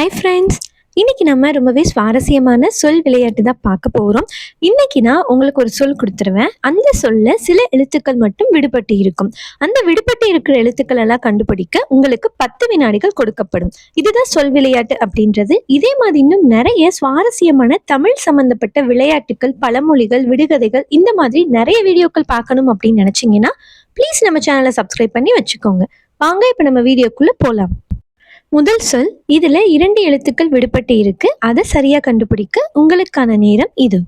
Hi friends இன்னைக்கு நம்ம ரொம்பவே சுவாரஸ்யமான சொல் விளையாட்டு தான் பார்க்க போகிறோம் இன்றைக்கி நான் உங்களுக்கு ஒரு சொல் கொடுத்துருவேன். அந்த சொல்ல சில எழுத்துக்கள் மட்டும் விடுபட்டு இருக்கும். அந்த விடுபட்டு இருக்கிற எழுத்துக்கள் எல்லாம் கண்டுபிடிக்க உங்களுக்கு பத்து வினாடிகள் கொடுக்கப்படும். இதுதான் சொல் விளையாட்டு அப்படின்றது. இதே மாதிரி இன்னும் நிறைய சுவாரஸ்யமான தமிழ் சம்மந்தப்பட்ட விளையாட்டுகள் பழமொழிகள் விடுகதைகள் இந்த மாதிரி நிறைய வீடியோக்கள் பார்க்கணும் அப்படின்னு நினைச்சீங்கன்னா ப்ளீஸ் நம்ம சேனலை சப்ஸ்கிரைப் பண்ணி வச்சுக்கோங்க. வாங்க இப்போ நம்ம வீடியோக்குள்ளே போகலாம் முதல் சொல் இதுல இரண்டு எழுத்துக்கள் விடுபட்டு இருக்கு. அதை சரியா கண்டுபிடிக்க உங்களுக்கான நேரம் இது.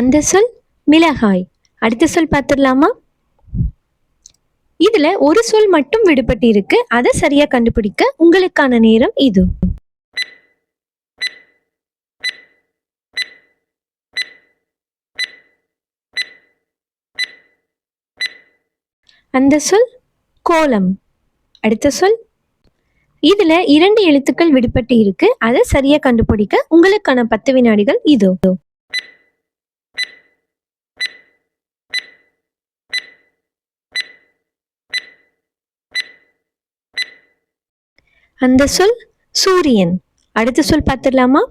அந்த சொல் மிளகாய். அடுத்த சொல் பார்த்துடலாமா? இதுல ஒரு சொல் மட்டும் விடுபட்டு இருக்கு. அதை சரியா கண்டுபிடிக்க உங்களுக்கான நேரம் இது. அந்த சொல் கோலம். அடுத்த சொல். இதுல இரண்டு எழுத்துக்கள் விடுபட்டு இருக்கு. அதை சரியா கண்டுபிடிக்க உங்களுக்கான பத்து வினாடிகள் இதோ. அந்த சொல் சூரியன். அடுத்த சொல் பார்த்துடலாமா?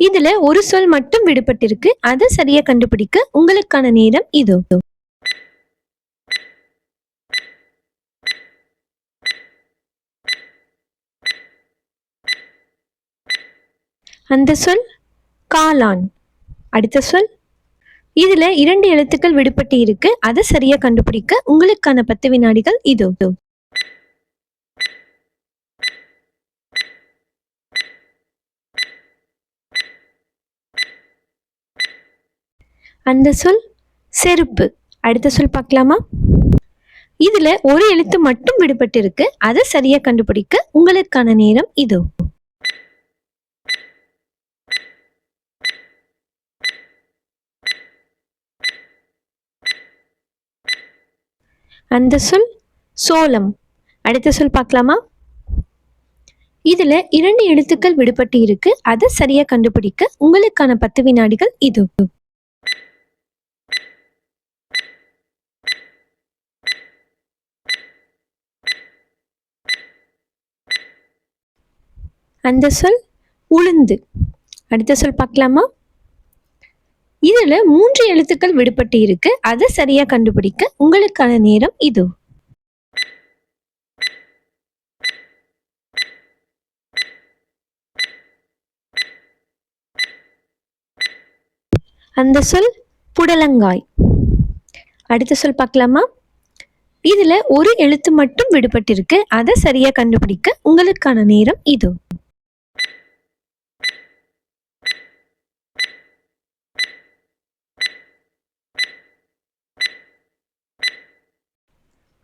இதுல ஒரு சொல் மட்டும் விடுபட்டிருக்கு. அதை சரியா கண்டுபிடிக்க உங்களுக்கான நேரம் இதோ. அந்த சொல் காளான். அடுத்த சொல் இதில் இரண்டு எழுத்துக்கள் விடுபட்டு இருக்கு. அதை சரியாக கண்டுபிடிக்க உங்களுக்கான பத்து வினாடிகள் இதோ. அந்த சொல் செருப்பு. அடுத்த சொல் பார்க்கலாமா? இதில் ஒரு எழுத்து மட்டும் விடுபட்டு இருக்கு. அதை சரியாக கண்டுபிடிக்க உங்களுக்கான நேரம் இதோ. அந்த சொல் சோளம். அடுத்த சொல் பார்க்கலாமா? இதுல இரண்டு எழுத்துக்கள் விடுபட்டு இருக்கு. அதை சரியா கண்டுபிடிக்க உங்களுக்கான பத்து வினாடிகள் இது. அந்த சொல் உளுந்து. அடுத்த சொல் பார்க்கலாமா? இதுல மூன்று எழுத்துக்கள் விடுபட்டு இருக்கு. அதை சரியா கண்டுபிடிக்க உங்களுக்கான நேரம் இது. அந்த சொல் புடலங்காய். அடுத்த சொல் பார்க்கலாமா? இதுல ஒரு எழுத்து மட்டும் விடுபட்டிருக்கு அதை சரியா கண்டுபிடிக்க உங்களுக்கான நேரம் இது.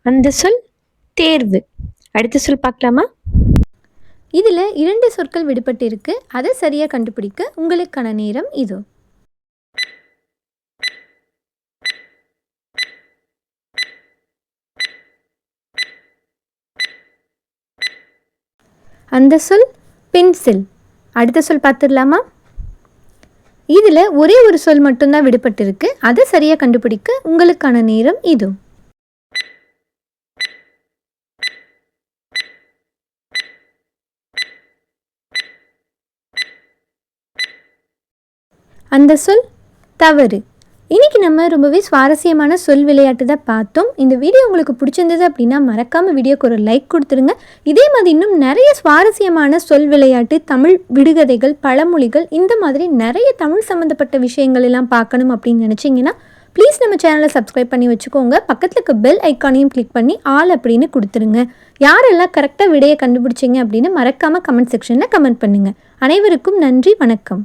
அந்த சொல் தேர்வு. அடுத்த சொல் பார்க்கலாமா? இதில் இரண்டு சொற்கள் விடுபட்டு இருக்கு அதை சரியாக கண்டுபிடிக்க உங்களுக்கான நேரம் இதோ. அந்த சொல் பென்சில். அடுத்த சொல் பார்த்துடலாமா? இதில் ஒரே ஒரு சொல் மட்டும்தான் விடுபட்டு இருக்கு அதை சரியாக கண்டுபிடிக்க உங்களுக்கான நேரம் இதோ. அந்த சொல் தவறு. இன்றைக்கி நம்ம ரொம்பவே சுவாரஸ்யமான சொல் விளையாட்டு தான் பார்த்தோம். இந்த வீடியோ உங்களுக்கு பிடிச்சிருந்தது அப்படின்னா மறக்காமல் வீடியோக்கு ஒரு லைக் கொடுத்துருங்க. இதே மாதிரி இன்னும் நிறைய சுவாரஸ்யமான சொல் விளையாட்டு தமிழ் விடுகதைகள் பழமொழிகள் இந்த மாதிரி நிறைய தமிழ் சம்மந்தப்பட்ட விஷயங்கள் எல்லாம் பார்க்கணும் அப்படின்னு நினச்சிங்கன்னா ப்ளீஸ் நம்ம சேனலை சப்ஸ்கிரைப் பண்ணி வச்சுக்கோங்க. பக்கத்தில் இருக்க பெல் ஐக்கானையும் கிளிக் பண்ணி ஆல் அப்படின்னு கொடுத்துருங்க. யாரெல்லாம் கரெக்டாக விடையை கண்டுபிடிச்சிங்க அப்படின்னு மறக்காமல் கமெண்ட் செக்ஷனில் கமெண்ட் பண்ணுங்கள் அனைவருக்கும் நன்றி வணக்கம்.